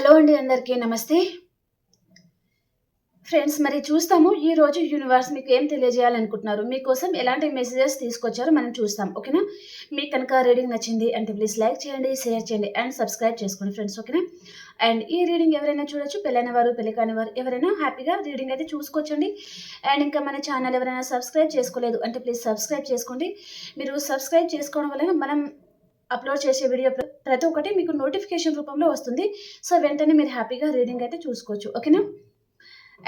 Hello అండి అందరికీ నమస్తే. ఫ్రెండ్స్ మరి చూస్తాము ఈ రోజు యూనివర్స్ మీకు ఏం తెలియజేయాలనుకుంటున్నారు? మీకోసం ఎలాంటి మెసేజెస్ తీసుకొచ్చారో మనం చూస్తాం ఓకేనా? మీకు కనుక రీడింగ్ నచ్చింది అంటే ప్లీజ్ లైక్ చేయండి షేర్ చేయండి అండ్ సబ్స్క్రైబ్ చేసుకోండి ఫ్రెండ్స్ ఓకేనా? అండ్ ఈ రీడింగ్ ఎవరైనా చూడొచ్చు పెళ్ళైన వారు పెళ్ళి కాని వారు ఎవరైనా హ్యాపీగా రీడింగ్ అయితే చూసుకోవచ్చండి. అండ్ ఇంకా మన ఛానల్ ఎవరైనా సబ్స్క్రైబ్ చేసుకోలేదు అంటే ప్లీజ్ సబ్స్క్రైబ్ చేసుకోండి. మీరు సబ్స్క్రైబ్ చేసుకోవడం వలన మనం అప్లోడ్ చేసే వీడియో ప్రతి ఒక్కటి మీకు నోటిఫికేషన్ రూపంలో వస్తుంది. సో వెంటనే మీరు హ్యాపీగా రీడింగ్ అయితే చూసుకోవచ్చు. ఓకేనా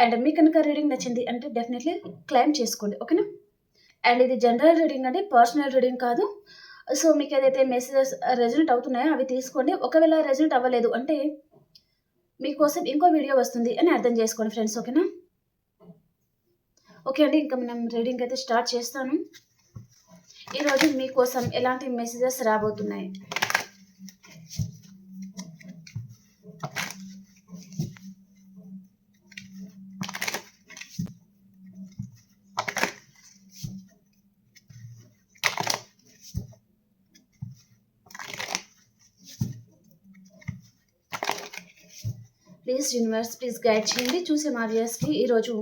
అండ్ మీకు కనుక రీడింగ్ నచ్చింది అంటే డెఫినెట్లీ క్లైమ్ చేసుకోండి. ఓకేనా అండ్ ఇది జనరల్ రీడింగ్ అండి పర్సనల్ రీడింగ్ కాదు. సో మీకు ఏదైతే మెసేజెస్ రెజల్ట్ uh, అవుతున్నాయో అవి తీసుకోండి. ఒకవేళ రెజల్ట్ అవ్వలేదు అంటే మీకోసం ఇంకో వీడియో వస్తుంది అని అర్థం చేసుకోండి ఫ్రెండ్స్ ఓకేనా ఓకే అండి ఇంకా మనం రీడింగ్ అయితే స్టార్ట్ చేస్తాను. ఈరోజు మీకోసం ఎలాంటి మెసేజెస్ రాబోతున్నాయి? ప్లీజ్ యూనివర్స్ ప్లీజ్ గైడ్ చేయండి. చూసే మా వ్యూయర్స్కి ఈరోజు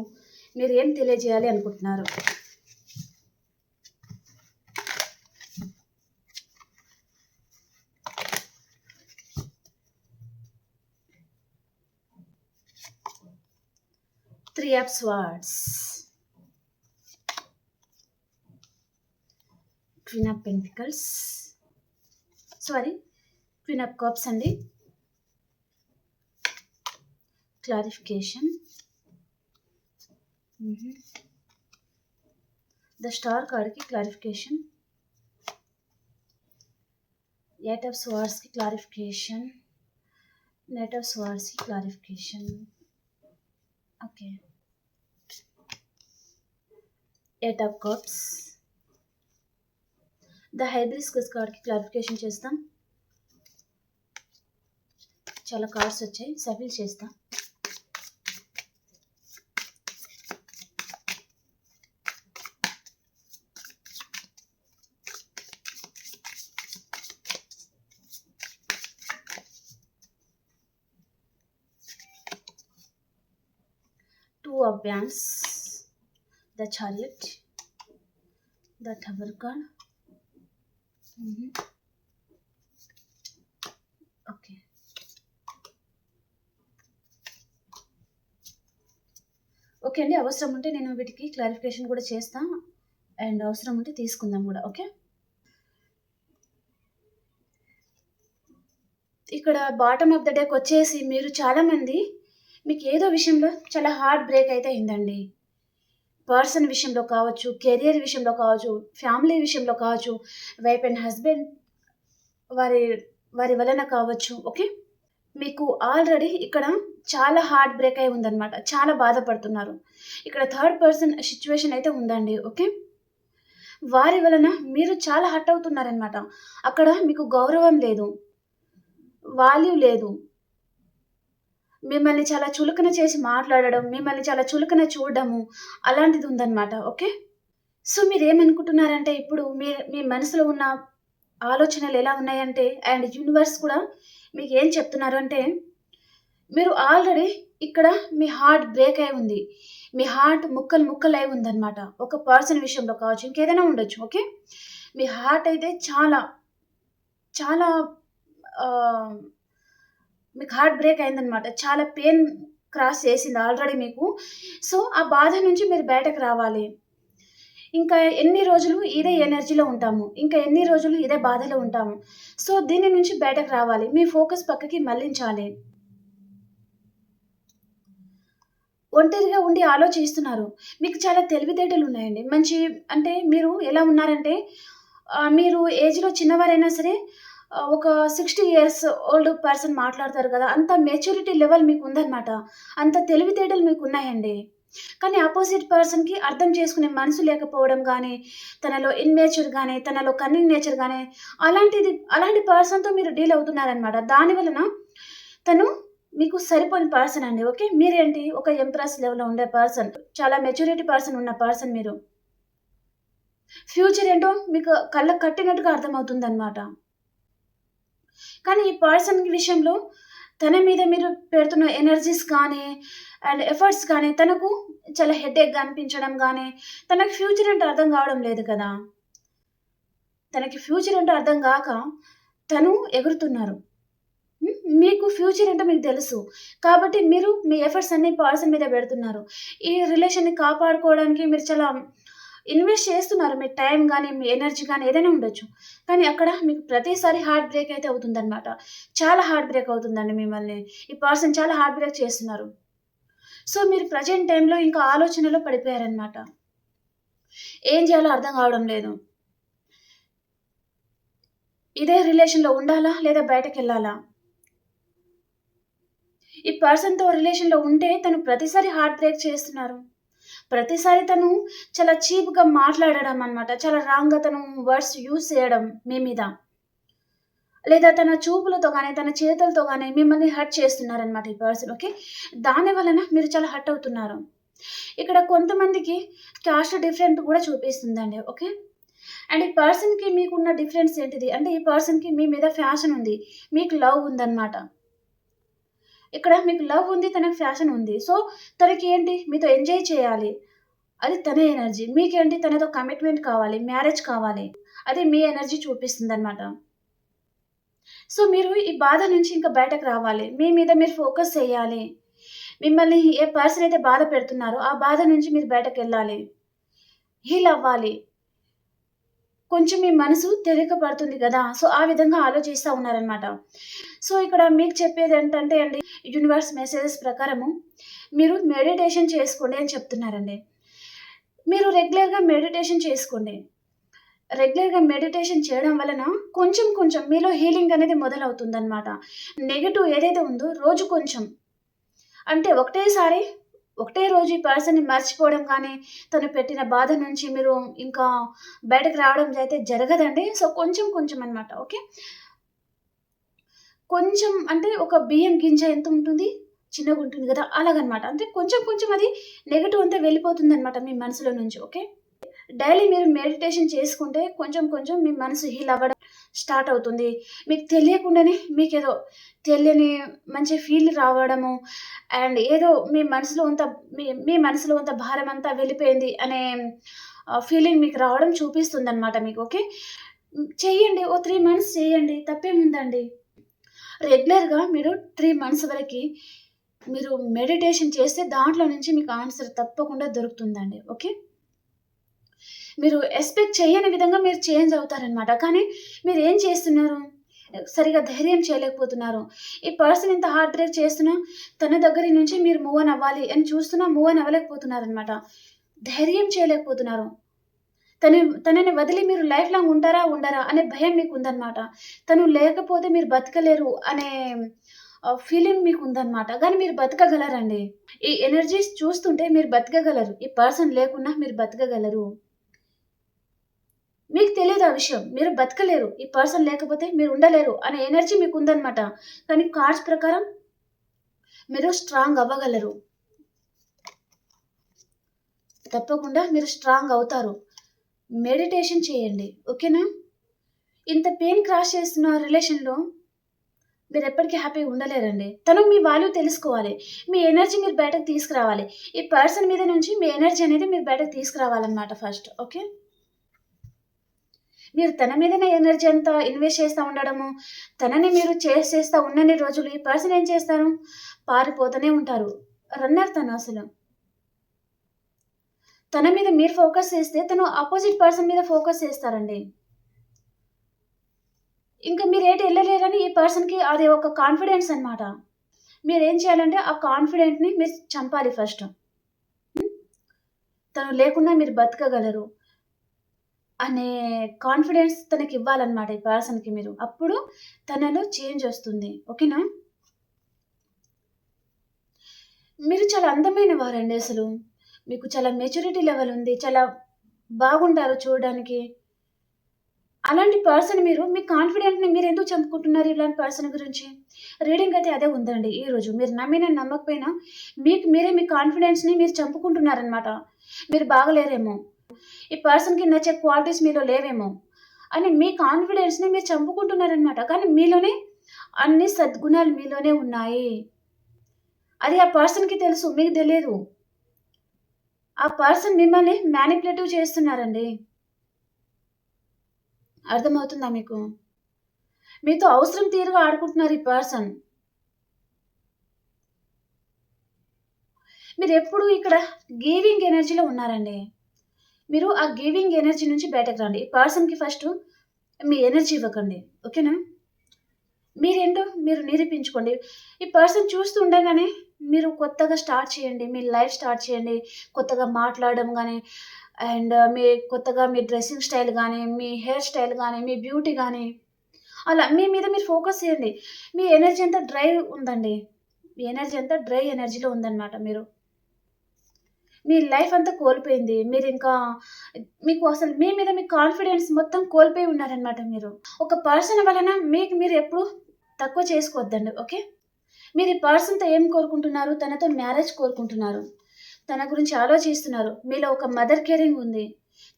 మీరు ఏం తెలియజేయాలి అనుకుంటున్నారు? Three of swords queen of pentacles sorry queen of cups అండి clarification Mhm. the star card ki clarification eight of swords ki clarification knight of swords ki clarification okay eight of cups the hibiscus card ki clarification చేస్తాం చాలా cards వచ్చాయి shuffle చేస్తాం two of wands, the chariot, the tower card. Mhm. Okay. Okay అండి అవసరం ఉంటే నేను వీటికి clarification కూడా చేస్తా అండ్ అవసరం ఉంటే తీసుకుందాం కూడా ఓకే ఇక్కడ బాటమ్ ఆఫ్ ద డేకి వచ్చేసి మీరు చాలామంది మీకు ఏదో విషయంలో చాలా హార్డ్ బ్రేక్ అయితే అయిందండి పర్సన్ విషయంలో కావచ్చు కెరియర్ విషయంలో కావచ్చు ఫ్యామిలీ విషయంలో కావచ్చు వైఫ్ అండ్ హస్బెండ్ వారి వారి వలన కావచ్చు ఓకే? మీకు ఆల్రెడీ ఇక్కడ చాలా హార్ట్ బ్రేక్ అయి ఉందన్నమాట. చాలా బాధపడుతున్నారు. ఇక్కడ థర్డ్ పర్సన్ సిచ్యువేషన్ అయితే ఉందండి ఓకే? వారి వలన మీరు చాలా హర్ట్ అవుతున్నారనమాట అక్కడ మీకు గౌరవం లేదు వాల్యూ లేదు. మిమ్మల్ని చాలా చులకన చేసి మాట్లాడడం మిమ్మల్ని చాలా చులకన చూడడము అలాంటిది ఉందన్నమాట ఓకే? సో మీరు ఏమనుకుంటున్నారంటే ఇప్పుడు మీ మీ మనసులో ఉన్న ఆలోచనలు ఎలా ఉన్నాయంటే అండ్ యూనివర్స్ కూడా మీకు ఏం చెప్తున్నారు అంటే మీరు ఆల్రెడీ ఇక్కడ మీ హార్ట్ బ్రేక్ అయి ఉంది. మీ హార్ట్ ముక్కలు ముక్కలు అయి ఉందన్నమాట. ఒక పర్సన్ విషయంలో కావచ్చు ఇంకేదైనా ఉండొచ్చు ఓకే? మీ హార్ట్ అయితే చాలా చాలా మీకు హార్ట్ బ్రేక్ అయిందనమాట చాలా పెయిన్ క్రాస్ చేసింది ఆల్రెడీ మీకు. సో ఆ బాధ నుంచి మీరు బయటకు రావాలి. ఇంకా ఎన్ని రోజులు ఇదే ఎనర్జీలో ఉంటాము. ఇంకా ఎన్ని రోజులు ఇదే బాధలో ఉంటాము. సో దీని నుంచి బయటకు రావాలి. మీ ఫోకస్ పక్కకి మళ్ళించాలి. ఒంటరిగా ఉండి ఆలోచిస్తున్నారు. మీకు చాలా తెలివితేటలు ఉన్నాయండి. మంచి అంటే మీరు ఎలా ఉన్నారంటే మీరు ఏజ్లో చిన్నవారైనా సరే ఒక సిక్స్టీ ఇయర్స్ ఓల్డ్ పర్సన్ మాట్లాడతారు కదా అంత మెచ్యూరిటీ లెవెల్ మీకు ఉందన్నమాట అంత తెలివితేటలు మీకు ఉన్నాయండి కానీ ఆపోజిట్ పర్సన్కి అర్థం చేసుకునే మనసు లేకపోవడం కానీ తనలో ఇన్నేచర్ కానీ తనలో కన్నింగ్ నేచర్ కానీ అలాంటిది అలాంటి పర్సన్తో మీరు డీల్ అవుతున్నారనమాట దాని వలన తను మీకు సరిపోని పర్సన్ అండి ఓకే? మీరేంటి? ఒక ఎంప్రెస్ లెవెల్లో ఉండే పర్సన్ చాలా మెచ్యూరిటీ పర్సన్ ఉన్న పర్సన్ మీరు. ఫ్యూచర్ ఏంటో మీకు కళ్ళకు కట్టినట్టుగా అర్థమవుతుంది అనమాట కానీ ఈ పర్సన్ విషయంలో తన మీద మీరు పెడుతున్న ఎనర్జీస్ కానీ అండ్ ఎఫర్ట్స్ కానీ తనకు చాలా హెడేక్గా అనిపించడం కానీ తనకు ఫ్యూచర్ అంటే అర్థం కావడం లేదు కదా. తనకి ఫ్యూచర్ అంటే అర్థం కాక తను ఎగురుతున్నారు. మీకు ఫ్యూచర్ అంటే మీకు తెలుసు. కాబట్టి మీరు మీ ఎఫర్ట్స్ అన్ని పర్సన్ మీద పెడుతున్నారు. ఈ రిలేషన్ని కాపాడుకోవడానికి మీరు చాలా ఇన్వెస్ట్ చేస్తున్నారు. మీ టైం కానీ మీ ఎనర్జీ కానీ ఏదైనా ఉండొచ్చు. కానీ అక్కడ మీకు ప్రతిసారి హార్ట్ బ్రేక్ అయితే అవుతుందన్నమాట. చాలా హార్ట్ బ్రేక్ అవుతుందండి మిమ్మల్ని. ఈ పర్సన్ చాలా హార్ట్ బ్రేక్ చేస్తున్నారు. సో మీరు ప్రజెంట్ టైంలో ఇంకా ఆలోచనలో పడిపోయారనమాట ఏం చేయాలో అర్థం కావడం లేదు. ఇదే రిలేషన్లో ఉండాలా? లేదా బయటకు వెళ్ళాలా? ఈ పర్సన్తో రిలేషన్లో ఉంటే తను ప్రతిసారి హార్ట్ బ్రేక్ చేస్తున్నారు. ప్రతిసారి తను చాలా చీప్గా మాట్లాడడం అనమాట చాలా రాంగ్గా తను వర్డ్స్ యూస్ చేయడం మీ మీద. లేదా తన చూపులతో కానీ తన చేతులతో కానీ మిమ్మల్ని హర్ట్ చేస్తున్నారనమాట ఈ పర్సన్ ఓకే దాని వలన మీరు చాలా హర్ట్ అవుతున్నారు. ఇక్కడ కొంతమందికి కాస్ట్ డిఫరెంట్ కూడా చూపిస్తుందండి ఓకే అండ్ ఈ పర్సన్కి మీకున్న డిఫరెన్స్ ఏంటిది? అంటే ఈ పర్సన్కి మీ మీద ఫ్యాషన్ ఉంది మీకు లవ్ ఉందన్నమాట. ఇక్కడ మీకు లవ్ ఉంది తనకి ఫ్యాషన్ ఉంది. సో తనకి ఏంటి? మీతో ఎంజాయ్ చేయాలి. అది తన ఎనర్జీ. మీకేంటి? తనతో కమిట్మెంట్ కావాలి మ్యారేజ్ కావాలి. అది మీ ఎనర్జీ చూపిస్తుంది అనమాట సో మీరు ఈ బాధ నుంచి ఇంకా బయటకు రావాలి. మీ మీద మీరు ఫోకస్ చేయాలి. మిమ్మల్ని ఏ పర్సన్ అయితే బాధ పెడుతున్నారో ఆ బాధ నుంచి మీరు బయటకు వెళ్ళాలి. హీల్ అవ్వాలి. కొంచెం మీ మనసు తేలిక పడుతుంది కదా. సో ఆ విధంగా ఆలోచిస్తూ ఉన్నారనమాట సో ఇక్కడ మీకు చెప్పేది ఏంటంటే అండి యూనివర్స్ మెసేజెస్ ప్రకారము మీరు మెడిటేషన్ చేసుకోండి అని చెప్తున్నారండి. మీరు రెగ్యులర్గా మెడిటేషన్ చేసుకోండి. రెగ్యులర్గా మెడిటేషన్ చేయడం వలన కొంచెం కొంచెం మీలో హీలింగ్ అనేది మొదలవుతుందన్నమాట. నెగిటివ్ ఏదైతే ఉందో రోజు కొంచెం. అంటే ఒకటేసారి ఒకటే రోజు ఈ పర్సన్ని మర్చిపోవడం కానీ తను పెట్టిన బాధ నుంచి మీరు ఇంకా బయటకు రావడం అయితే జరగదండి. సో కొంచెం కొంచెం అనమాట ఓకే? కొంచెం అంటే ఒక బియ్యం గింజ ఎంత ఉంటుంది? చిన్నగా ఉంటుంది కదా అలాగనమాట అంటే కొంచెం కొంచెం అది నెగిటివ్ అంతా వెళ్ళిపోతుంది అనమాట మీ మనసులో నుంచి ఓకే? డైలీ మీరు మెడిటేషన్ చేసుకుంటే కొంచెం కొంచెం మీ మనసు హీల్ అవ్వడం స్టార్ట్ అవుతుంది. మీకు తెలియకుండానే మీకు ఏదో తెలియని మంచి ఫీల్ రావడము అండ్ ఏదో మీ మనసులో అంత మీ మీ మనసులో అంత భారం అంతా వెళ్ళిపోయింది అనే ఫీలింగ్ మీకు రావడం చూపిస్తుంది అనమాట మీకు ఓకే? చెయ్యండి ఓ త్రీ మంత్స్ చేయండి తప్పేముందండి? రెగ్యులర్గా మీరు త్రీ మంత్స్ వరకు మీరు మెడిటేషన్ చేస్తే దాంట్లో నుంచి మీకు ఆన్సర్ తప్పకుండా దొరుకుతుందండి ఓకే? మీరు ఎక్స్పెక్ట్ చేయని విధంగా మీరు చేంజ్ అవుతారనమాట కానీ మీరు ఏం చేస్తున్నారు? సరిగా ధైర్యం చేయలేకపోతున్నారు. ఈ పర్సన్ ఇంత హార్డ్ డ్రైవ్ చేస్తున్నా తన దగ్గర నుంచి మీరు మూవ్ ఆన్ అవ్వాలి అని చూస్తున్నా మూవ్ ఆన్ అవ్వలేకపోతున్నారు అనమాట ధైర్యం చేయలేకపోతున్నారు. తను తనని వదిలి మీరు లైఫ్ లాంగ్ ఉంటారా ఉండరా అనే భయం మీకు ఉందన్నమాట తను లేకపోతే మీరు బతకలేరు అనే ఫీలింగ్ మీకు ఉందన్నమాట కానీ మీరు బతకగలరండి. ఈ ఎనర్జీస్ చూస్తుంటే మీరు బతకగలరు. ఈ పర్సన్ లేకున్నా మీరు బతకగలరు. మీకు తెలియదు ఆ విషయం. మీరు బతకలేరు. ఈ పర్సన్ లేకపోతే మీరు ఉండలేరు అనే ఎనర్జీ మీకు ఉందన్నమాట కానీ కార్డ్స్ ప్రకారం మీరు స్ట్రాంగ్ అవ్వగలరు. తప్పకుండా మీరు స్ట్రాంగ్ అవుతారు. మెడిటేషన్ చేయండి. ఓకేనా? ఇంత పెయిన్ క్రాస్ చేస్తున్న రిలేషన్లో మీరు ఎప్పటికీ హ్యాపీగా ఉండలేరండి. తను మీ వాల్యూ తెలుసుకోవాలి. మీ ఎనర్జీ మీరు బయటకు తీసుకురావాలి. ఈ పర్సన్ మీద నుంచి మీ ఎనర్జీ అనేది మీరు బయటకు తీసుకురావాలన్నమాట ఫస్ట్. ఓకే? మీరు తన మీదనే ఎనర్జీ అంతా ఇన్వెస్ట్ చేస్తూ ఉండడము తనని మీరు చేసేస్తూ ఉన్నన్ని రోజులు ఈ పర్సన్ ఏం చేస్తారు? పారిపోతూనే ఉంటారు. రన్నర్ తను అసలు. తన మీద మీరు ఫోకస్ చేస్తే తను ఆపోజిట్ పర్సన్ మీద ఫోకస్ చేస్తారండి. ఇంకా మీరు ఏంటి వెళ్ళలేరని ఈ పర్సన్కి అది ఒక కాన్ఫిడెన్స్ అనమాట మీరు ఏం చేయాలంటే ఆ కాన్ఫిడెంట్ని మీరు చంపాలి ఫస్ట్. తను లేకుండా మీరు బతకగలరు. అనే కాన్ఫిడెన్స్ తనకి ఇవ్వాలన్నమాట ఈ పర్సన్కి మీరు. అప్పుడు తనలో చేంజ్ వస్తుంది. ఓకేనా? మీరు చాలా అందమైన వారండి అసలు. మీకు చాలా మెచ్యూరిటీ లెవెల్ ఉంది. చాలా బాగుంటారు చూడడానికి. అలాంటి పర్సన్ మీరు మీ కాన్ఫిడెంట్ని మీరు ఎందుకు చంపుకుంటున్నారు ఇలాంటి పర్సన్ గురించి? రీడింగ్ అయితే అదే ఉందండి. ఈరోజు మీరు నమ్మిన నమ్మకపోయినా మీకు మీరే మీ కాన్ఫిడెన్స్ని మీరు చంపుకుంటున్నారనమాట మీరు బాగలేరేమో. ఈ పర్సన్కి నచ్చే క్వాలిటీస్ మీలో లేవేమో. అని మీ కాన్ఫిడెన్స్ని మీరు చంపుకుంటున్నారనమాట కానీ మీలోనే అన్ని సద్గుణాలు మీలోనే ఉన్నాయి. అది ఆ పర్సన్కి తెలుసు మీకు తెలియదు. ఆ పర్సన్ మిమ్మల్ని మ్యానిపులేటివ్ చేస్తున్నారండి. అర్థమవుతుందా మీకు? మీతో అవసరం తీరుగా ఆడుకుంటున్నారు ఈ పర్సన్ మీరు ఎప్పుడు ఇక్కడ గివింగ్ ఎనర్జీలో ఉన్నారండి. మీరు ఆ గివింగ్ ఎనర్జీ నుంచి బయటకు రండి. ఈ పర్సన్కి ఫస్ట్ మీ ఎనర్జీ ఇవ్వకండి. ఓకేనా? మీరేంటో మీరు నిరూపించుకోండి. ఈ పర్సన్ చూస్తూ ఉండగానే మీరు కొత్తగా స్టార్ట్ చేయండి. మీ లైఫ్ స్టార్ట్ చేయండి. కొత్తగా మాట్లాడడం కానీ అండ్ మీ కొత్తగా మీ డ్రెస్సింగ్ స్టైల్ కానీ మీ హెయిర్ స్టైల్ కానీ మీ బ్యూటీ కానీ అలా మీ మీద మీరు ఫోకస్ చేయండి. మీ ఎనర్జీ అంతా డ్రై ఉందండి. మీ ఎనర్జీ అంతా డ్రై ఎనర్జీలో ఉందన్నమాట మీరు. మీ లైఫ్ అంతా కోల్పోయింది. మీరు ఇంకా మీకు అసలు మీ మీద మీ కాన్ఫిడెన్స్ మొత్తం కోల్పోయి ఉన్నారనమాట మీరు. ఒక పర్సన్ వలన మీకు మీరు ఎప్పుడు తక్కువ చేసుకోవద్దండి ఓకే? మీరు ఈ పర్సన్తో ఏం కోరుకుంటున్నారు? తనతో మ్యారేజ్ కోరుకుంటున్నారు. తన గురించి ఆలోచిస్తున్నారు. మీలో ఒక మదర్ కేరింగ్ ఉంది.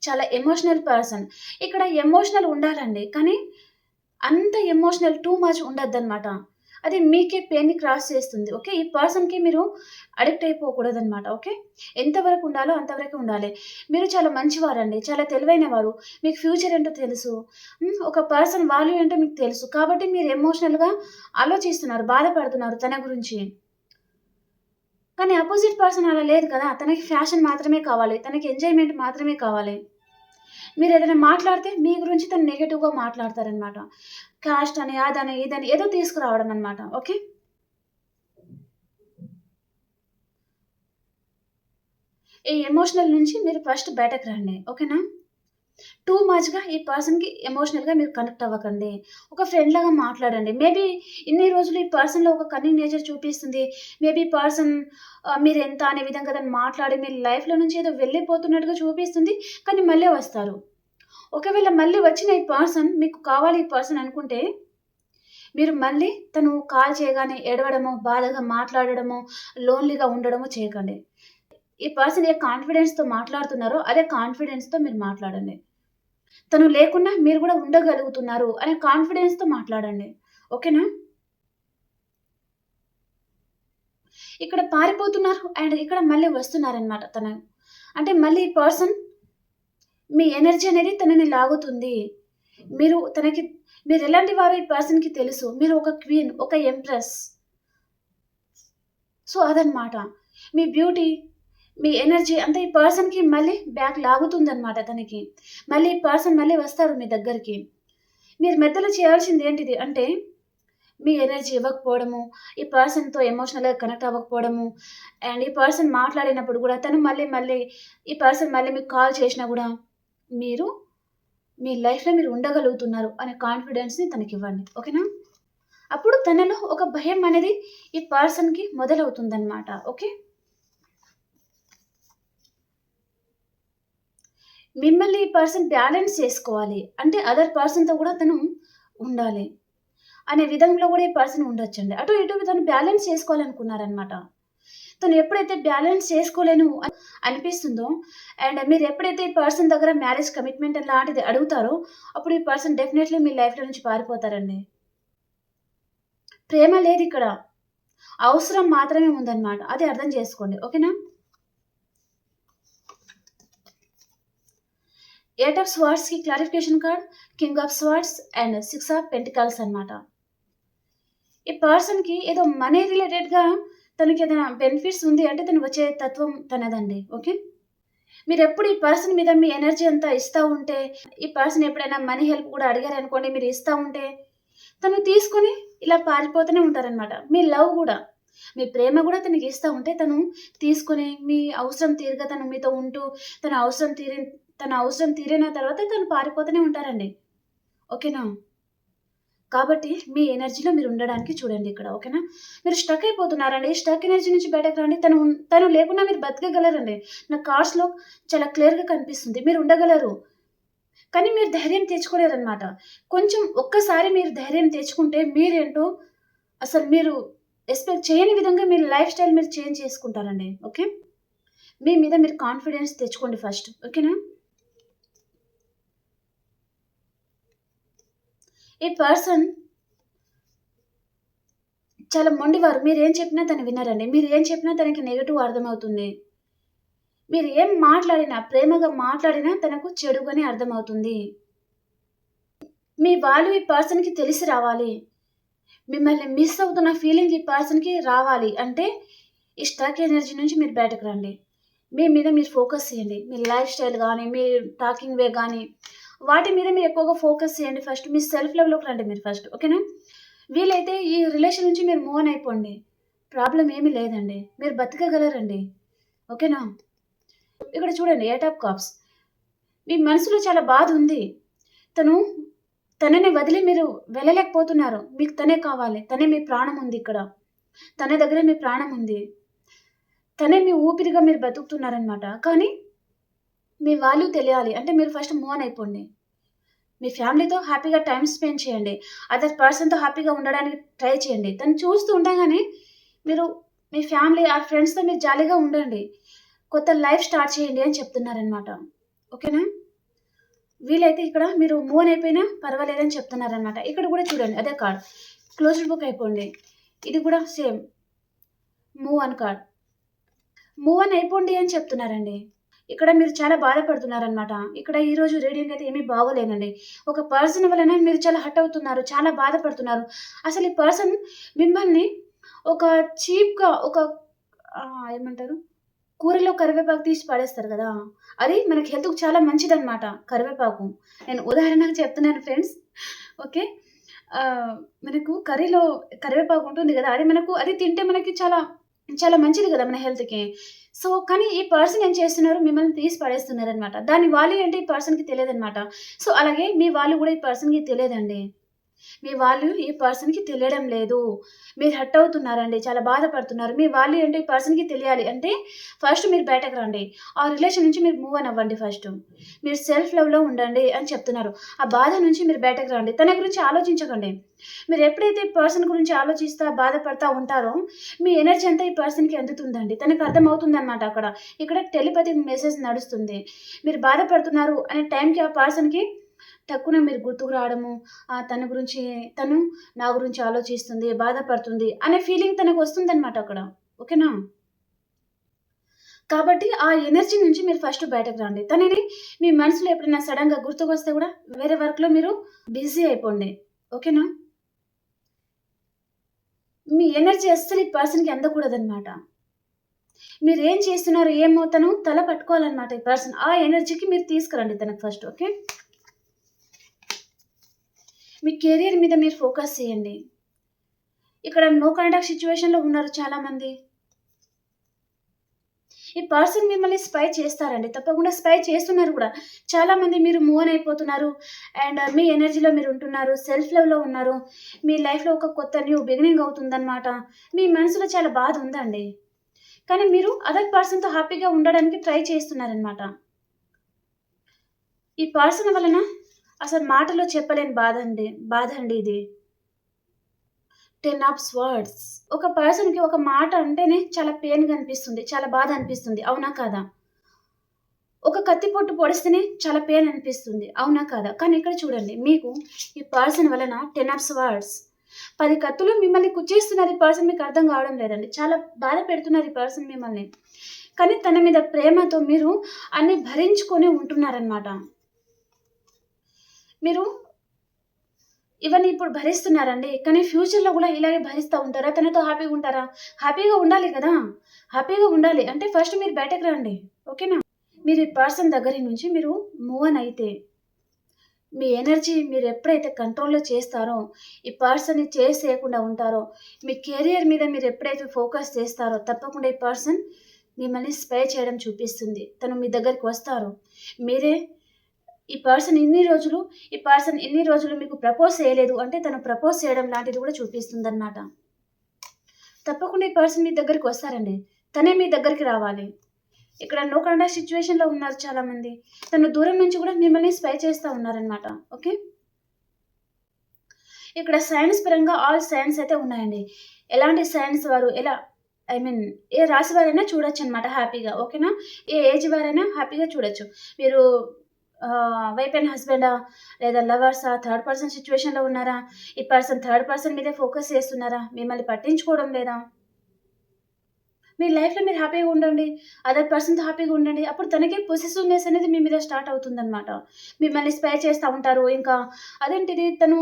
చాలా ఎమోషనల్ పర్సన్. ఇక్కడ ఎమోషనల్ ఉండాలండి కానీ అంత ఎమోషనల్ టూ మచ్ ఉండద్దు అనమాట అది మీకే పెయిన్ని క్రాస్ చేస్తుంది ఓకే ఈ పర్సన్కి మీరు అడిక్ట్ అయిపోకూడదు అనమాట ఓకే ఎంతవరకు ఉండాలో అంతవరకు ఉండాలి. మీరు చాలా మంచివారండి చాలా తెలివైన వారు మీకు ఫ్యూచర్ ఏంటో తెలుసు. ఒక పర్సన్ వాల్యూ ఏంటో మీకు తెలుసు. కాబట్టి మీరు ఎమోషనల్గా ఆలోచిస్తున్నారు బాధపడుతున్నారు తన గురించి. కానీ అపోజిట్ పర్సన్ అలా లేదు కదా. తనకి ఫ్యాషన్ మాత్రమే కావాలి తనకి ఎంజాయ్మెంట్ మాత్రమే కావాలి. మీరు ఏదైనా మాట్లాడితే మీ గురించి తను నెగిటివ్గా మాట్లాడతారనమాట కాస్ట్ అని అదని ఇదని ఏదో తీసుకురావడం అనమాట ఓకే ఈ ఎమోషనల్ నుంచి మీరు ఫస్ట్ బయటకు రండి. ఓకేనా టూ మచ్గా ఈ పర్సన్కి ఎమోషనల్గా మీరు కనెక్ట్ అవ్వకండి. ఒక ఫ్రెండ్ లాగా మాట్లాడండి. మేబీ ఇన్ని రోజులు ఈ పర్సన్లో ఒక కన్నింగ్ నేచర్ చూపిస్తుంది. మేబీ పర్సన్ మీరు ఎంత అనే విధంగా దాన్ని మాట్లాడి మీ లైఫ్లో నుంచి ఏదో వెళ్ళిపోతున్నట్టుగా చూపిస్తుంది కానీ మళ్ళీ వస్తారు. ఒకవేళ మళ్ళీ వచ్చిన ఈ పర్సన్ మీకు కావాలి ఈ పర్సన్ అనుకుంటే మీరు మళ్ళీ తను కాల్ చేయగానే ఏడవడమో బాధగా మాట్లాడడము లోన్లీగా ఉండడమో చేయకండి. ఈ పర్సన్ ఏ కాన్ఫిడెన్స్తో మాట్లాడుతున్నారో అదే కాన్ఫిడెన్స్తో మీరు మాట్లాడండి. తను లేకుండా మీరు కూడా ఉండగలుగుతున్నారు అనే కాన్ఫిడెన్స్తో మాట్లాడండి. ఓకేనా? ఇక్కడ పారిపోతున్నారు అండ్ ఇక్కడ మళ్ళీ వస్తున్నారనమాట తన. అంటే మళ్ళీ ఈ పర్సన్ మీ ఎనర్జీ అనేది తనని లాగుతుంది. మీరు తనకి మీరు ఎలాంటి వారు ఈ పర్సన్కి తెలుసు. మీరు ఒక క్వీన్ ఒక ఎంప్రెస్ సో అదనమాట మీ బ్యూటీ మీ ఎనర్జీ అంతా ఈ పర్సన్కి మళ్ళీ బ్యాక్ లాగుతుందనమాట తనకి మళ్ళీ ఈ పర్సన్ మళ్ళీ వస్తారు మీ దగ్గరికి. మీరు మెద్దలు చేయాల్సింది ఏంటిది అంటే మీ ఎనర్జీ ఇవ్వకపోవడము ఈ పర్సన్తో ఎమోషనల్గా కనెక్ట్ అవ్వకపోవడము అండ్ ఈ పర్సన్ మాట్లాడినప్పుడు కూడా తను మళ్ళీ మళ్ళీ ఈ పర్సన్ మళ్ళీ మీకు కాల్ చేసినా కూడా మీరు మీ లైఫ్లో మీరు ఉండగలుగుతున్నారు అనే కాన్ఫిడెన్స్ని తనకి ఇవ్వండి. ఓకేనా? అప్పుడు తనలో ఒక భయం అనేది ఈ పర్సన్కి మొదలవుతుందన్నమాట. ఓకే? మిమ్మల్ని ఈ పర్సన్ బ్యాలెన్స్ చేసుకోవాలి. అంటే అదర్ పర్సన్తో కూడా తను ఉండాలి. అనే విధంలో కూడా ఈ పర్సన్ ఉండొచ్చండి. అటు ఇటు తను బ్యాలెన్స్ చేసుకోవాలనుకున్నారనమాట తను ఎప్పుడైతే బ్యాలెన్స్ చేసుకోలేను అనిపిస్తుందో అండ్ మీరు ఎప్పుడైతే ఈ పర్సన్ దగ్గర మ్యారేజ్ కమిట్మెంట్ లాంటిది అడుగుతారో అప్పుడు ఈ పర్సన్ డెఫినెట్లీ మీ లైఫ్లో నుంచి పారిపోతారండి. ప్రేమ లేదు ఇక్కడ. అవసరం మాత్రమే ఉందన్నమాట. అది అర్థం చేసుకోండి. ఓకేనా? Eight of స్వార్డ్స్కి clarification card king of swords and six of pentacles అనమాట ఈ పర్సన్కి ఏదో మనీ రిలేటెడ్గా తనకి ఏదైనా బెనిఫిట్స్ ఉంది అంటే తను వచ్చే తత్వం తనదండి ఓకే మీరు ఎప్పుడు ఈ పర్సన్ మీద మీ ఎనర్జీ అంతా ఇస్తూ ఉంటే ఈ పర్సన్ ఎప్పుడైనా మనీ హెల్ప్ కూడా అడిగారు అనుకోండి మీరు ఇస్తూ ఉంటే తను తీసుకొని ఇలా పారిపోతూనే ఉంటారనమాట మీ లవ్ కూడా మీ ప్రేమ కూడా తనకి ఇస్తూ ఉంటే తను తీసుకొని మీ అవసరం తీరుగా తను మీతో ఉంటూ తన అవసరం తీరి తన అవసరం తీరిన తర్వాత తను పారిపోతూనే ఉంటారండి. ఓకేనా? కాబట్టి మీ ఎనర్జీలో మీరు ఉండడానికి చూడండి ఇక్కడ ఓకేనా? మీరు స్టక్ అయిపోతున్నారండి. స్టక్ ఎనర్జీ నుంచి బయటకు రండి. తను తను లేకుండా మీరు బతకగలరండి. నా కార్డ్స్లో చాలా క్లియర్గా కనిపిస్తుంది. మీరు ఉండగలరు. కానీ మీరు ధైర్యం తెచ్చుకోలేరనమాట కొంచెం ఒక్కసారి మీరు ధైర్యం తెచ్చుకుంటే మీరేంటో అసలు మీరు ఎక్స్పెక్ట్ చేయని విధంగా మీ లైఫ్ స్టైల్ మీరు చేంజ్ చేసుకుంటారండి. ఓకే? మీ మీద మీరు కాన్ఫిడెన్స్ తెచ్చుకోండి ఫస్ట్. ఓకేనా? ఈ పర్సన్ చాలా మొండివారు. మీరు ఏం చెప్పినా తను వినరండి. మీరు ఏం చెప్పినా తనకి నెగిటివ్ అర్థమవుతుంది. మీరు ఏం మాట్లాడినా ప్రేమగా మాట్లాడినా తనకు చెడుగానే అర్థమవుతుంది. మీ వాల్యూ ఈ పర్సన్కి తెలిసి రావాలి. మిమ్మల్ని మిస్ అవుతున్న ఫీలింగ్ ఈ పర్సన్కి రావాలి. అంటే ఈ స్టక్ ఎనర్జీ నుంచి మీరు బయటకు రండి. మీ మీద మీరు ఫోకస్ చేయండి. మీ లైఫ్ స్టైల్ కానీ మీ టాకింగ్ వే కానీ వాటి మీద మీరు ఎక్కువగా ఫోకస్ చేయండి ఫస్ట్ మీ సెల్ఫ్ లెవెల్లోకి రండి మీరు ఫస్ట్ ఓకేనా వీలైతే ఈ రిలేషన్ నుంచి మీరు మూవ్ అయిపోండి. ప్రాబ్లం ఏమీ లేదండి. మీరు బతకగలరండి. ఓకేనా ఇక్కడ చూడండి ఎయిట్ ఆఫ్ కాప్స్ మీ మనసులో చాలా బాధ ఉంది. తను తనని వదిలి మీరు వెళ్ళలేకపోతున్నారు. మీకు తనే కావాలి. తనే మీ ప్రాణం ఉంది ఇక్కడ. తన దగ్గర మీ ప్రాణం ఉంది. తనే మీ ఊపిరిగా మీరు బతుకుతున్నారనమాట కానీ మీ వాల్యూ తెలియాలి. అంటే మీరు ఫస్ట్ మూవ్ ఆన్ అయిపోండి. మీ ఫ్యామిలీతో హ్యాపీగా టైం స్పెండ్ చేయండి. అదర్ పర్సన్తో హ్యాపీగా ఉండడానికి ట్రై చేయండి. తను చూస్తూ ఉండగానే మీరు మీ ఫ్యామిలీ ఆ ఫ్రెండ్స్తో మీరు జాలీగా ఉండండి. కొత్త లైఫ్ స్టార్ట్ చేయండి అని చెప్తున్నారనమాట ఓకేనా వీలైతే ఇక్కడ మీరు మూవ్ ఆన్ అయిపోయినా పర్వాలేదని చెప్తున్నారనమాట ఇక్కడ కూడా చూడండి అదే కార్డ్ క్లోజ్డ్ బుక్ అయిపోండి. ఇది కూడా same move on card move అని అయిపోండి అని చెప్తున్నారండి. ఇక్కడ మీరు చాలా బాధపడుతున్నారనమాట ఇక్కడ ఈరోజు రోజు రీడింగ్ అయితే ఏమీ బాగోలేదండి. ఒక పర్సన్ వలన మీరు చాలా హట్ అవుతున్నారు చాలా బాధపడుతున్నారు. అసలు ఈ పర్సన్ మిమ్మల్ని ఒక చీప్గా ఒక ఏమంటారు? కూరలో కరివేపాకు తీసి పడేస్తారు కదా. అది మనకి హెల్త్కి చాలా మంచిదన్నమాట కరివేపాకు. నేను ఉదాహరణకు చెప్తున్నాను ఫ్రెండ్స్. ఓకే? మనకు కర్రీలో కరివేపాకు ఉంటుంది కదా అది మనకు అది తింటే మనకి చాలా చాలా మంచిది కదా మన హెల్త్కి. సో కానీ ఈ పర్సన్ ఏం చేస్తున్నారు? మిమ్మల్ని తీసి పడేస్తున్నారు అనమాట దాని వాల్యూ ఏంటి? ఈ పర్సన్కి తెలియదు అనమాట సో అలాగే మీ వాల్యూ కూడా ఈ పర్సన్కి తెలియదండి. మీ వాల్యూ ఈ పర్సన్కి తెలియడం లేదు. మీరు హట్ అవుతున్నారండి చాలా బాధపడుతున్నారు. మీ వాల్యూ అంటే ఈ పర్సన్కి తెలియాలి. అంటే ఫస్ట్ మీరు బయటకు రండి. ఆ రిలేషన్ నుంచి మీరు మూవ్ అని అవ్వండి ఫస్ట్ మీరు సెల్ఫ్ లవ్లో ఉండండి అని చెప్తున్నారు. ఆ బాధ నుంచి మీరు బయటకు రండి. తన గురించి ఆలోచించకండి. మీరు ఎప్పుడైతే పర్సన్ గురించి ఆలోచిస్తా బాధపడతా ఉంటారో మీ ఎనర్జీ అంతా ఈ పర్సన్కి అందుతుందండి. తనకు అర్థమవుతుంది అనమాట అక్కడ. ఇక్కడ టెలిపతి మెసేజ్ నడుస్తుంది. మీరు బాధపడుతున్నారు అనే టైంకి ఆ పర్సన్కి టక్కున మీరు గుర్తుకు రావడము ఆ, తన గురించి తను నా గురించి ఆలోచిస్తుంది బాధపడుతుంది అనే ఫీలింగ్ తనకు వస్తుందన్నమాట అక్కడ. ఓకేనా? కాబట్టి ఆ ఎనర్జీ నుంచి మీరు ఫస్ట్ బయటకు రండి. తనని మీ మనసులో ఎప్పుడైనా సడన్గా గుర్తుకొస్తే కూడా వేరే వర్క్లో మీరు బిజీ అయిపోండి. ఓకేనా? మీ ఎనర్జీ అస్సలు ఈ పర్సన్కి అందకూడదనమాట మీరు ఏం చేస్తున్నారు ఏమో తను తల పట్టుకోవాలన్నమాట ఈ పర్సన్ ఆ ఎనర్జీకి మీరు తీసుకురండి తనకు ఫస్ట్ ఓకే? మీ కెరీర్ మీద మీరు ఫోకస్ చేయండి. ఇక్కడ నో కాంటాక్ట్ సిచ్యువేషన్లో ఉన్నారు చాలామంది. ఈ పర్సన్ మిమ్మల్ని స్పై చేస్తారండి. తప్పకుండా స్పై చేస్తున్నారు కూడా. చాలామంది మీరు మూవ్ ఆన్ అయిపోతున్నారు. అండ్ మీ ఎనర్జీలో మీరు ఉంటున్నారు. సెల్ఫ్ లవ్లో ఉన్నారు. మీ లైఫ్లో ఒక కొత్త న్యూ బిగినింగ్ అవుతుందన్నమాట. మీ మనసులో చాలా బాధ ఉందండి. కానీ మీరు అదర్ పర్సన్తో హ్యాపీగా ఉండడానికి ట్రై చేస్తున్నారనమాట ఈ పర్సన్ వలన అసలు మాటలో చెప్పలేని బాధ అండి బాధ అండి ఇది. టెన్ ఆఫ్ వర్డ్స్ ఒక పర్సన్కి ఒక మాట అంటేనే చాలా పెయిన్గా అనిపిస్తుంది చాలా బాధ అనిపిస్తుంది అవునా కాదా? ఒక కత్తి పొట్టు పొడిస్తేనే చాలా పెయిన్ అనిపిస్తుంది అవునా కాదా? కానీ ఇక్కడ చూడండి మీకు ఈ పర్సన్ వలన టెన్ ఆఫ్ వర్డ్స్ పది కత్తులు మిమ్మల్ని కుచ్చేస్తున్నది పర్సన్ మీకు అర్థం కావడం లేదండి చాలా బాధ పెడుతున్నది ఈ పర్సన్ మిమ్మల్ని. కానీ తన మీద ప్రేమతో మీరు అన్ని భరించుకొని ఉంటున్నారనమాట మీరు? ఇవన్నీ ఇప్పుడు భరిస్తున్నారండి. కానీ ఫ్యూచర్లో కూడా ఇలాగే భరిస్తూ ఉంటారా? తనతో హ్యాపీగా ఉంటారా? హ్యాపీగా ఉండాలి కదా? హ్యాపీగా ఉండాలి. అంటే ఫస్ట్ మీరు బయటకు రండి. ఓకేనా? మీరు ఈ పర్సన్ దగ్గర నుంచి మీరు మూవ్ అని అయితే మీ ఎనర్జీ మీరు ఎప్పుడైతే కంట్రోల్లో చేస్తారో ఈ పర్సన్ని చేసేయకుండా ఉంటారో మీ కెరియర్ మీద మీరు ఎప్పుడైతే ఫోకస్ చేస్తారో తప్పకుండా ఈ పర్సన్ మిమ్మల్ని స్పై చేయడం చూపిస్తుంది. తను మీ దగ్గరికి వస్తారు. మీరే ఈ పర్సన్ ఇన్ని రోజులు ఈ పర్సన్ ఇన్ని రోజులు మీకు ప్రపోజ్ చేయలేదు అంటే తను ప్రపోజ్ చేయడం లాంటిది కూడా చూపిస్తుంది అన్నమాట తప్పకుండా ఈ పర్సన్ మీ దగ్గరికి వస్తారండి. తనే మీ దగ్గరికి రావాలి. ఇక్కడ నో కాంటాక్ట్ సిచ్యువేషన్లో ఉన్నారు చాలామంది. తను దూరం నుంచి కూడా మిమ్మల్ని స్పై చేస్తూ ఉన్నారనమాట ఓకే? ఇక్కడ సైన్స్ పరంగా ఆల్ సైన్స్ అయితే ఉన్నాయండి. ఎలాంటి సైన్స్ వారు ఎలా ఐ మీన్ ఏ రాశి వారైనా చూడొచ్చు అనమాట హ్యాపీగా ఓకేనా? ఏ ఏజ్ వారైనా హ్యాపీగా చూడొచ్చు. మీరు వైఫ్ అండ్ హస్బెండా? లేదా లవర్సా థర్డ్ పర్సన్ సిచ్యువేషన్లో ఉన్నారా? ఈ పర్సన్ థర్డ్ పర్సన్ మీదే ఫోకస్ చేస్తున్నారా? మిమ్మల్ని పట్టించుకోవడం లేదా? మీ లైఫ్లో మీరు హ్యాపీగా ఉండండి. అదర్ పర్సన్తో హ్యాపీగా ఉండండి. అప్పుడు తనకి పొసెసివ్నెస్ అనేది మీ మీద స్టార్ట్ అవుతుందన్నమాట. మిమ్మల్ని స్పై చేస్తూ ఉంటారు ఇంకా. అదేంటిది? తను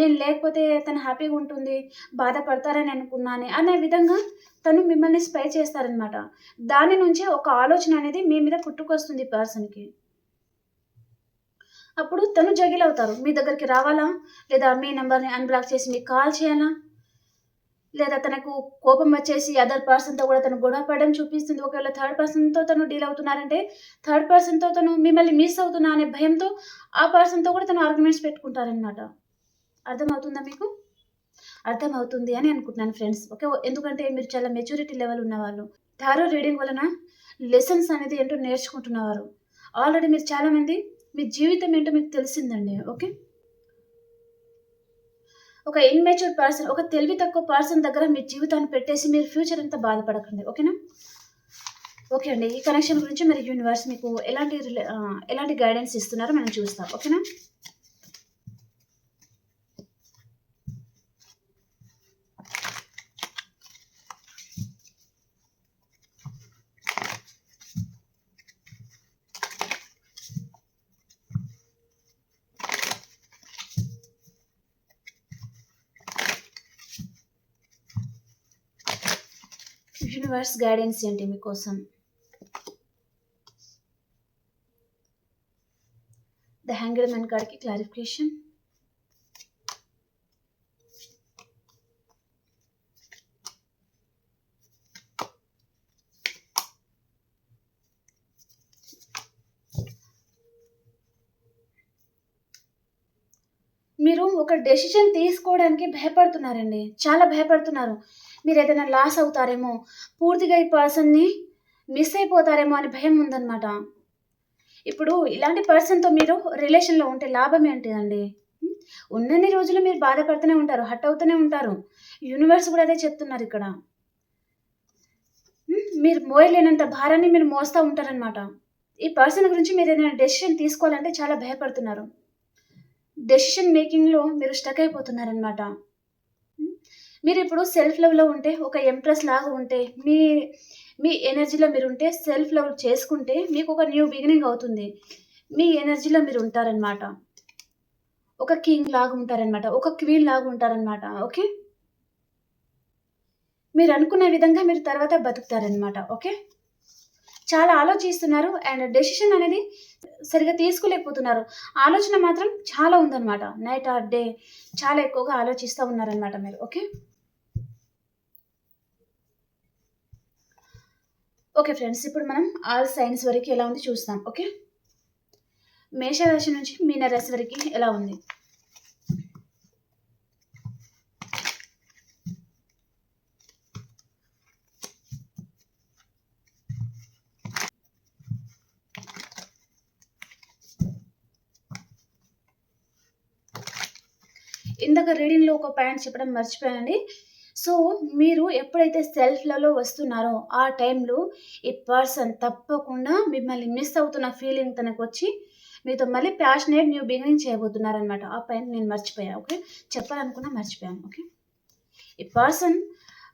నేను లేకపోతే తను హ్యాపీగా ఉంటుంది బాధపడతారని అనుకున్నాను అనే విధంగా తను మిమ్మల్ని స్పై చేస్తారనమాట దాని నుంచే ఒక ఆలోచన అనేది మీ మీద పుట్టుకొస్తుంది పర్సన్కి. అప్పుడు తను జగిల్ అవుతారు. మీ దగ్గరికి రావాలా? లేదా మీ నెంబర్ని అన్బ్లాక్ చేసి మీకు కాల్ చేయాలా? లేదా తనకు కోపం వచ్చేసి అదర్ పర్సన్తో కూడా తను గొడవ పడడం చూపిస్తుంది. ఒకవేళ థర్డ్ పర్సన్తో తను డీల్ అవుతున్నారంటే థర్డ్ పర్సన్తో తను మిమ్మల్ని మిస్ అవుతున్నా అనే భయంతో ఆ పర్సన్తో కూడా తను ఆర్గ్యుమెంట్స్ పెట్టుకుంటారనమాట అర్థమవుతుందా మీకు? అర్థమవుతుంది అని అనుకుంటున్నాను ఫ్రెండ్స్ ఓకే? ఎందుకంటే మీరు చాలా మెచ్యూరిటీ లెవెల్ ఉన్నవాళ్ళు. టారో రీడింగ్ వలన లెసన్స్ అనేది ఏంటో నేర్చుకుంటున్నవారు. ఆల్రెడీ మీరు చాలామంది మీ జీవితం ఏంటో మీకు తెలిసిందండి ఓకే? ఒక ఇన్మెచ్యూర్ పర్సన్ ఒక తెలివి తక్కువ పర్సన్ దగ్గర మీ జీవితాన్ని పెట్టేసి మీరు ఫ్యూచర్ అంతా బాధపడకండి ఓకేనా? ఓకే అండి ఈ కనెక్షన్ గురించి మరి యూనివర్స్ మీకు ఎలాంటి రిలే- ఎలాంటి గైడెన్స్ ఇస్తున్నారో మనం చూస్తాం ఓకేనా? యూనివర్స్ గైడెన్స్ ఏంటి మీకోసం? ద హ్యాంగర్ మెన్ కార్డ్కి క్లారిఫికేషన్. మీరు ఒక డెసిషన్ తీసుకోవడానికి భయపడుతున్నారండి. చాలా భయపడుతున్నారు. మీరు ఏదైనా లాస్ అవుతారేమో పూర్తిగా ఈ పర్సన్ని మిస్ అయిపోతారేమో అని భయం ఉందన్నమాట. ఇప్పుడు ఇలాంటి పర్సన్తో మీరు రిలేషన్లో ఉంటే లాభం ఏంటిదండి ఉన్నన్ని రోజులు మీరు బాధపడుతూనే ఉంటారు హట్ అవుతూనే ఉంటారు. యూనివర్స్ కూడా అదే చెప్తున్నారు ఇక్కడ. మీరు మోయలేనంత భారాన్ని మీరు మోస్తూ ఉంటారనమాట ఈ పర్సన్ గురించి మీరు ఏదైనా డెసిషన్ తీసుకోవాలంటే చాలా భయపడుతున్నారు. డెసిషన్ మేకింగ్లో మీరు స్టక్ అయిపోతున్నారనమాట మీరు ఇప్పుడు సెల్ఫ్ లవ్లో ఉంటే ఒక ఎంప్రెస్ లాగా ఉంటే మీ మీ ఎనర్జీలో మీరు ఉంటే సెల్ఫ్ లవ్ చేసుకుంటే మీకు ఒక న్యూ బిగినింగ్ అవుతుంది. మీ ఎనర్జీలో మీరు ఉంటారనమాట ఒక కింగ్ లాగా ఉంటారనమాట ఒక క్వీన్ లాగా ఉంటారనమాట ఓకే? మీరు అనుకున్న విధంగా మీరు తర్వాత బతుకుతారనమాట ఓకే? చాలా ఆలోచిస్తున్నారు అండ్ డెసిషన్ అనేది సరిగా తీసుకోలేకపోతున్నారు. ఆలోచన మాత్రం చాలా ఉందన్నమాట. నైట్ ఆర్ డే చాలా ఎక్కువగా ఆలోచిస్తూ ఉన్నారనమాట మీరు. ఓకే? ఓకే ఫ్రెండ్స్ ఇప్పుడు మనం ఆల్ సైన్స్ వరకు ఎలా ఉంది చూస్తాం ఓకే మేషరాశి నుంచి మీనరాశి వరకు ఎలా ఉంది? ఇందాక రీడింగ్లో ఒక పాయింట్ చెప్పడం మర్చిపోయానండి. సో మీరు ఎప్పుడైతే సెల్ఫ్లలో వస్తున్నారో ఆ టైంలో ఈ పర్సన్ తప్పకుండా మిమ్మల్ని మిస్ అవుతున్న ఫీలింగ్ తనకు వచ్చి మీతో మళ్ళీ ప్యాషనేట్ న్యూ బిగినింగ్ చేయబోతున్నారనమాట ఆ పాయింట్ నేను మర్చిపోయాను ఓకే? చెప్పాలనుకున్నా మర్చిపోయాను ఓకే? ఈ పర్సన్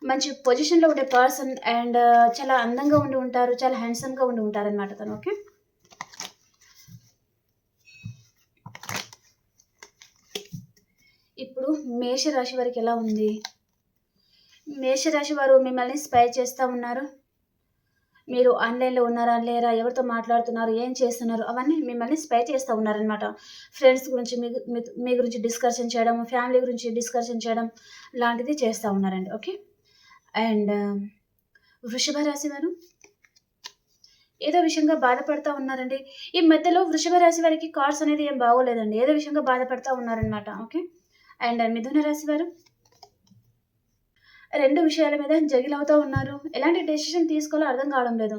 మంచి పొజిషన్లో ఉండే పర్సన్ అండ్ చాలా అందంగా ఉండి ఉంటారు చాలా హ్యాండ్సమ్గా ఉండి ఉంటారనమాట తను ఓకే? ఇప్పుడు మేష రాశి వారికి ఎలా ఉంది? మేషరాశి వారు మిమ్మల్ని స్పై చేస్తూ ఉన్నారు? మీరు ఆన్లైన్లో ఉన్నారా లేరా ఎవరితో మాట్లాడుతున్నారు ఏం చేస్తున్నారు అవన్నీ మిమ్మల్ని స్పై చేస్తూ ఉన్నారనమాట ఫ్రెండ్స్ గురించి మీ మీ- గురించి డిస్కషన్ చేయడం ఫ్యామిలీ గురించి డిస్కషన్ చేయడం లాంటిది చేస్తూ ఉన్నారండి ఓకే అండ్ uh, వృషభ రాశి వారు? ఏదో విషయంగా బాధపడుతూ ఉన్నారండి. ఈ మధ్యలో వృషభ రాశి వారికి కార్డ్స్ అనేది ఏం బాగోలేదండి. ఏదో విషయంగా బాధపడుతూ ఉన్నారనమాట ఓకే అండ్ మిథున రాశి వారు? రెండు విషయాల మీద జగిల్ అవుతూ ఉన్నారు. ఎలాంటి డెసిషన్ తీసుకోవాలో అర్థం కావడం లేదు.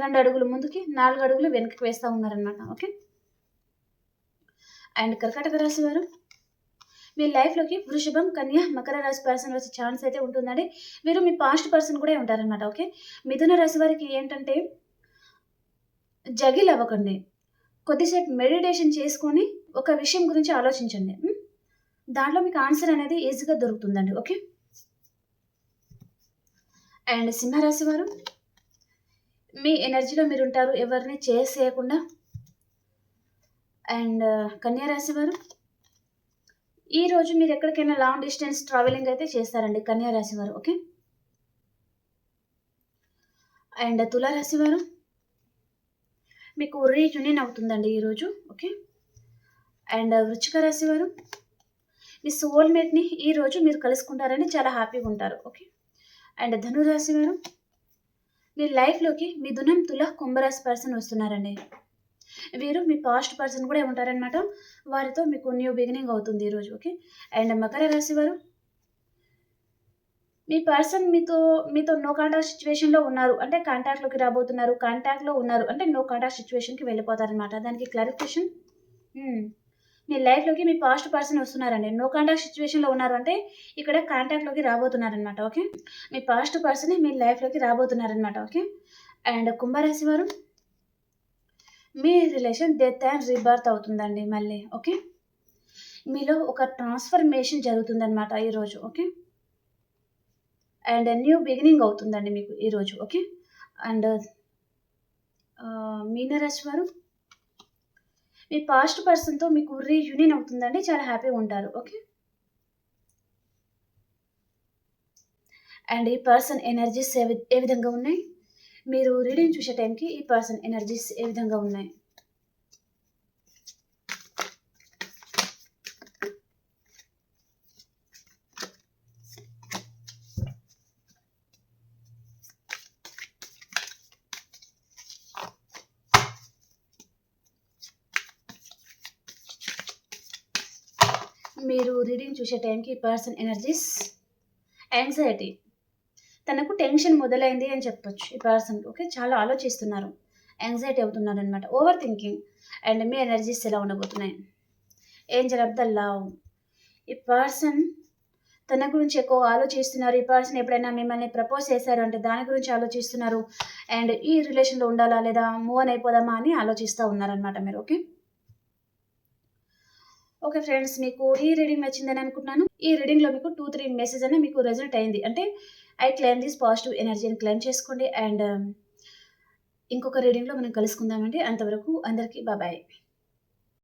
రెండు అడుగులు ముందుకి నాలుగు అడుగులు వెనక్కి వేస్తూ ఉన్నారనమాట ఓకే? అండ్ కర్కాటక రాశి వారు మీ లైఫ్లోకి వృషభం కన్య మకర రాశి పర్సన్ వచ్చే ఛాన్స్ అయితే ఉంటుందండి. వీరు మీ పాస్ట్ పర్సన్ కూడా ఉంటారనమాట ఓకే? మిథున రాశి వారికి ఏంటంటే జగిల్ అవ్వకండి. కొద్దిసేపు మెడిటేషన్ చేసుకొని ఒక విషయం గురించి ఆలోచించండి. దాంట్లో మీకు ఆన్సర్ అనేది ఈజీగా దొరుకుతుందండి ఓకే? అండ్ సింహరాశి వారు మీ ఎనర్జీలో మీరు ఉంటారు ఎవరిని చేసేయకుండా. అండ్ కన్యారాశి వారు ఈరోజు మీరు ఎక్కడికైనా లాంగ్ డిస్టెన్స్ ట్రావెలింగ్ అయితే చేస్తారండి కన్యారాశి వారు ఓకే? అండ్ తులారాశి వారు మీకు రీయూనియన్ అవుతుందండి ఈరోజు ఓకే? అండ్ వృచ్చిక రాశి వారు మీ సోల్మేట్ని ఈరోజు మీరు కలుసుకుంటారని చాలా హ్యాపీగా ఉంటారు ఓకే? అండ్ ధనురాశి వారు మీ లైఫ్లోకి మిథునం తుల కుంభరాశి పర్సన్ వస్తున్నారండి. వీరు మీ పాస్ట్ పర్సన్ కూడా ఉంటారనమాట వారితో మీకు న్యూ బిగినింగ్ అవుతుంది ఈరోజు ఓకే అండ్ మకర రాశి వారు మీ పర్సన్ మీతో మీతో నో కాంటాక్ట్ సిచ్యువేషన్లో ఉన్నారు. అంటే కాంటాక్ట్లోకి రాబోతున్నారు కాంటాక్ట్లో ఉన్నారు. అంటే నో కాంటాక్ట్ సిచ్యువేషన్కి వెళ్ళిపోతారనమాట దానికి క్లారిఫికేషన్ మీ లైఫ్లోకి మీ పాస్ట్ పర్సన్ వస్తున్నారండి. నో కాంటాక్ట్ సిచ్యువేషన్లో ఉన్నారు అంటే ఇక్కడ కాంటాక్ట్లోకి రాబోతున్నారనమాట ఓకే మీ పాస్ట్ పర్సన్ మీ లైఫ్లోకి రాబోతున్నారనమాట ఓకే అండ్ కుంభరాశి వారు మీ రిలేషన్ డెత్ అండ్ రీబర్త్ అవుతుందండి మళ్ళీ ఓకే మీలో ఒక ట్రాన్స్ఫర్మేషన్ జరుగుతుందనమాట ఈరోజు ఓకే అండ్ న్యూ బిగినింగ్ అవుతుందండి మీకు ఈరోజు ఓకే అండ్ మీనరాశి వారు మీ పాస్ట్ పర్సన్తో మీకు రీయూనియన్ అవుతుందండి. చాలా హ్యాపీగా ఉంటారు. ఓకే అండ్ ఈ పర్సన్ ఎనర్జీస్ ఏ ఏ విధంగా ఉన్నాయి? మీరు రీడింగ్ చూసే టైంకి ఈ పర్సన్ ఎనర్జీస్ ఏ విధంగా ఉన్నాయి? మీరు రీడింగ్ చూసే టైంకి ఈ పర్సన్ ఎనర్జీస్ యాంగ్జైటీ. తనకు టెన్షన్ మొదలైంది అని చెప్పొచ్చు ఈ పర్సన్. ఓకే? చాలా ఆలోచిస్తున్నారు. యాంగ్జైటీ అవుతున్నారు అనమాట ఓవర్ థింకింగ్ అండ్ మీ ఎనర్జీస్ ఎలా ఉండబోతున్నాయి? ఏంజల్ ఆఫ్ ద లవ్ ఈ పర్సన్ తన గురించి ఎక్కువ ఆలోచిస్తున్నారు. ఈ పర్సన్ ఎప్పుడైనా మిమ్మల్ని ప్రపోజ్ చేశారు అంటే దాని గురించి ఆలోచిస్తున్నారు. అండ్ ఈ రిలేషన్లో ఉండాలా లేదా మూవ్ అని అయిపోదామా అని ఆలోచిస్తూ ఉన్నారనమాట మీరు. ఓకే? ఓకే ఫ్రెండ్స్ మీకు ఈ రీడింగ్ నచ్చిందని అనుకుంటున్నాను. ఈ రీడింగ్లో మీకు టూ త్రీ మెసేజ్ అనేది మీకు రిజల్ట్ అయింది. అంటే ఐ క్లెయిమ్ దిస్ పాజిటివ్ ఎనర్జీని క్లెయిమ్ చేసుకోండి. అండ్ ఇంకొక రీడింగ్లో మనం కలుసుకుందామండి. అంతవరకు అందరికీ బాబాయ్